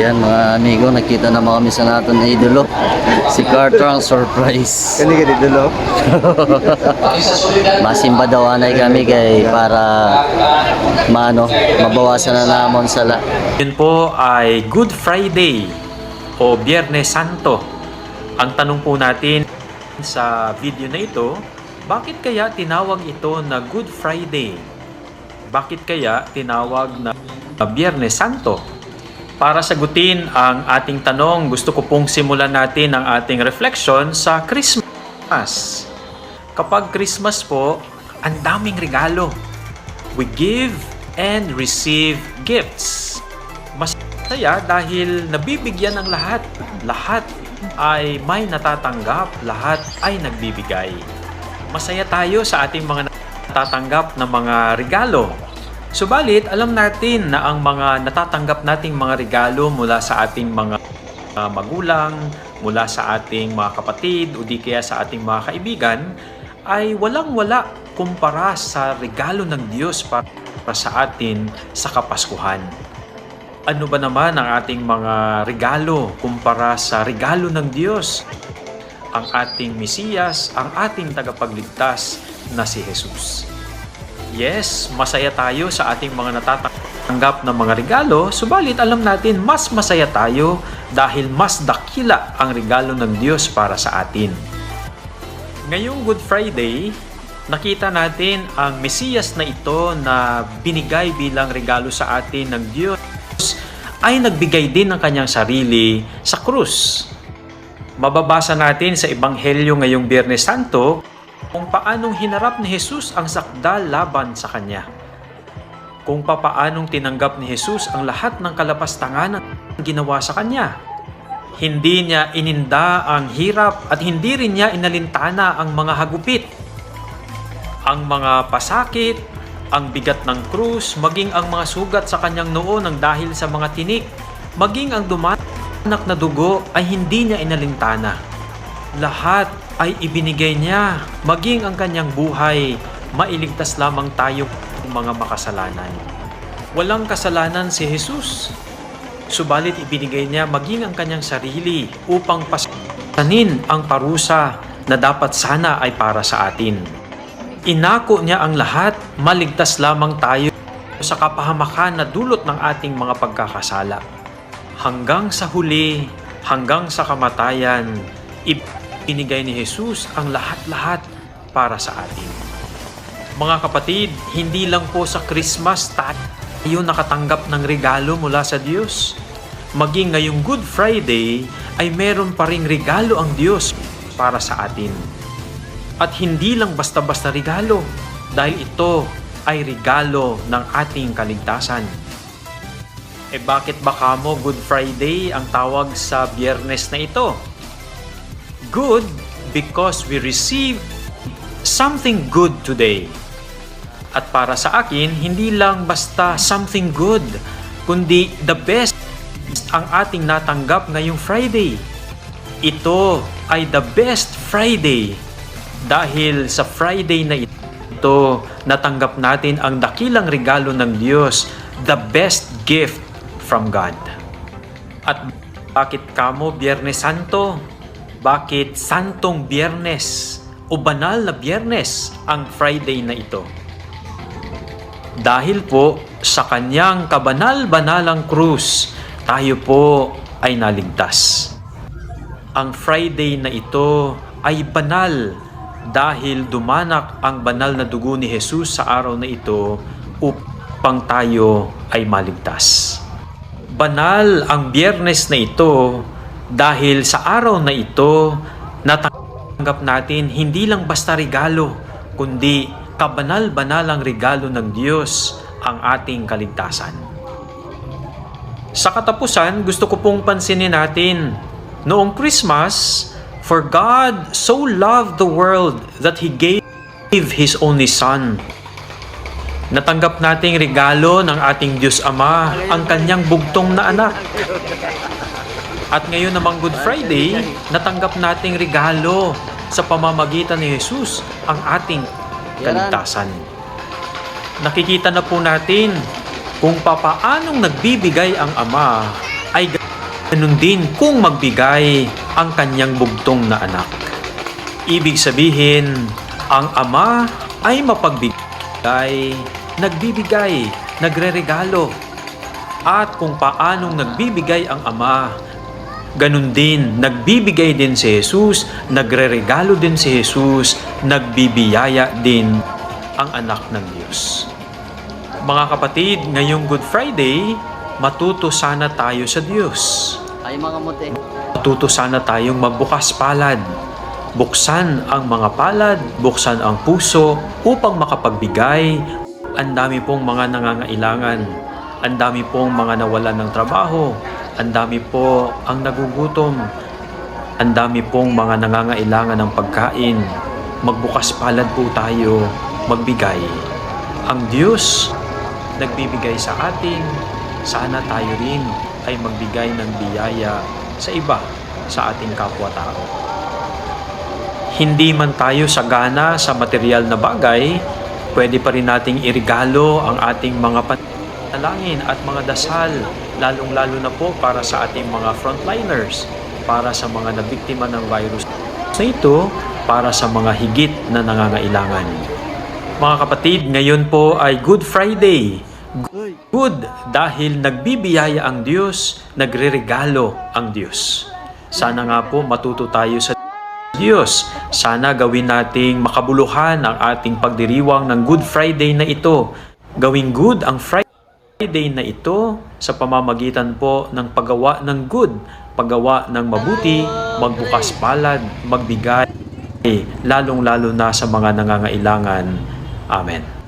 Yan mga amigo, nakita na mga kami sa natin na idolo. Si Carter ang surprise. Kani ka dito, lo? Masimba daw anay kami kay para maano, mabawasan na namon sa la. Yun po ay Good Friday o Biyernes Santo. Ang tanong po natin sa video na ito, bakit kaya tinawag ito na Good Friday? Bakit kaya tinawag na Biyernes Santo? Para sagutin ang ating tanong, gusto ko pong simulan natin ang ating reflection sa Christmas. Kapag Christmas po, ang daming regalo. We give and receive gifts. Masaya dahil nabibigyan ng lahat. Lahat ay may natatanggap, lahat ay nagbibigay. Masaya tayo sa ating mga natatanggap na mga regalo. Subalit, alam natin na ang mga natatanggap nating mga regalo mula sa ating mga uh, magulang, mula sa ating mga kapatid o di kaya sa ating mga kaibigan ay walang-wala kumpara sa regalo ng Diyos para sa atin sa Kapaskuhan. Ano ba naman ang ating mga regalo kumpara sa regalo ng Diyos? Ang ating Mesiyas, ang ating tagapagligtas na si Jesus. Yes, masaya tayo sa ating mga natatanggap na mga regalo, subalit alam natin mas masaya tayo dahil mas dakila ang regalo ng Diyos para sa atin. Ngayong Good Friday, nakita natin ang Mesiyas na ito na binigay bilang regalo sa atin ng Diyos ay nagbigay din ng kanyang sarili sa krus. Mababasa natin sa Ebanghelyo ngayong Biyernes Santo kung paanong hinarap ni Jesus ang sakdal laban sa kanya. Kung papaanong tinanggap ni Jesus ang lahat ng kalapastangan na ginawa sa kanya. Hindi niya ininda ang hirap at hindi rin niya inalintana ang mga hagupit. Ang mga pasakit, ang bigat ng krus, maging ang mga sugat sa kanyang noo ng dahil sa mga tinik, maging ang dumanak na dugo ay hindi niya inalintana. Lahat ay ibinigay niya, maging ang kanyang buhay, mailigtas lamang tayo mga makasalanan. Walang kasalanan si Jesus, subalit ibinigay niya maging ang kanyang sarili upang pasanin ang parusa na dapat sana ay para sa atin. Inako niya ang lahat, maligtas lamang tayo sa kapahamakan na dulot ng ating mga pagkakasala. Hanggang sa huli, hanggang sa kamatayan, ibinigay ni Jesus ang lahat-lahat para sa atin. Mga kapatid, hindi lang po sa Christmas tayo nakatanggap ng regalo mula sa Diyos. Maging ngayong Good Friday ay meron pa ring regalo ang Diyos para sa atin. At hindi lang basta-basta regalo, dahil ito ay regalo ng ating kaligtasan. E bakit ba kamo Good Friday ang tawag sa biyernes na ito? Good because we receive something good today. At para sa akin, hindi lang basta something good, kundi the best ang ating natanggap ngayong Friday. Ito ay the best Friday dahil sa Friday na ito, natanggap natin ang dakilang regalo ng Diyos, the best gift from God. At bakit kamo Biyernes Santo? Bakit Santong Biyernes o banal na Biyernes ang Friday na ito? Dahil po sa kanyang kabanal-banalang krus, tayo po ay naligtas. Ang Friday na ito ay banal dahil dumanak ang banal na dugo ni Jesus sa araw na ito upang tayo ay maligtas. Banal ang biyernes na ito dahil sa araw na ito natanggap natin hindi lang basta regalo kundi kabanal-banalang regalo ng Diyos ang ating kaligtasan. Sa katapusan, gusto ko pong pansinin natin, noong Christmas, For God so loved the world that He gave His only Son. Natanggap nating regalo ng ating Diyos Ama, ang kanyang bugtong na anak. At ngayon namang Good Friday, natanggap nating regalo sa pamamagitan ni Jesus, ang ating kaligtasan. Nakikita na po natin kung papaanong nagbibigay ang Ama ay ganun din kung magbigay ang kanyang bugtong na anak. Ibig sabihin, ang ama ay mapagbigay, nagbibigay, nagreregalo. At kung paanong nagbibigay ang ama, ganun din, nagbibigay din si Jesus, nagreregalo din si Jesus, nagbibiyaya din ang anak ng Diyos. Mga kapatid, ngayong Good Friday, matuto sana tayo sa Diyos. Ay mga muti. Matuto sana tayong magbukas palad. Buksan ang mga palad, buksan ang puso upang makapagbigay. Ang dami pong mga nangangailangan. Ang dami pong mga nawalan ng trabaho. Ang dami po ang nagugutom. Ang dami pong mga nangangailangan ng pagkain. Magbukas palad po tayo, magbigay. Ang Diyos nagbibigay sa atin, sana tayo rin ay magbigay ng biyaya sa iba, sa ating kapwa-tao. Hindi man tayo sagana sa material na bagay, pwede pa rin nating irigalo ang ating mga panalangin at mga dasal, lalong-lalo na po para sa ating mga frontliners, para sa mga nabiktima ng virus na ito, para sa mga higit na nangangailangan. Mga kapatid, ngayon po ay Good Friday. Good dahil nagbibiyaya ang Diyos, nagreregalo ang Diyos. Sana nga po matuto tayo sa Diyos. Sana gawin nating makabuluhan ang ating pagdiriwang ng Good Friday na ito. Gawing good ang Friday na ito sa pamamagitan po ng paggawa ng good, paggawa ng mabuti, magbukas palad, magbigay, lalong-lalo na sa mga nangangailangan. Amen.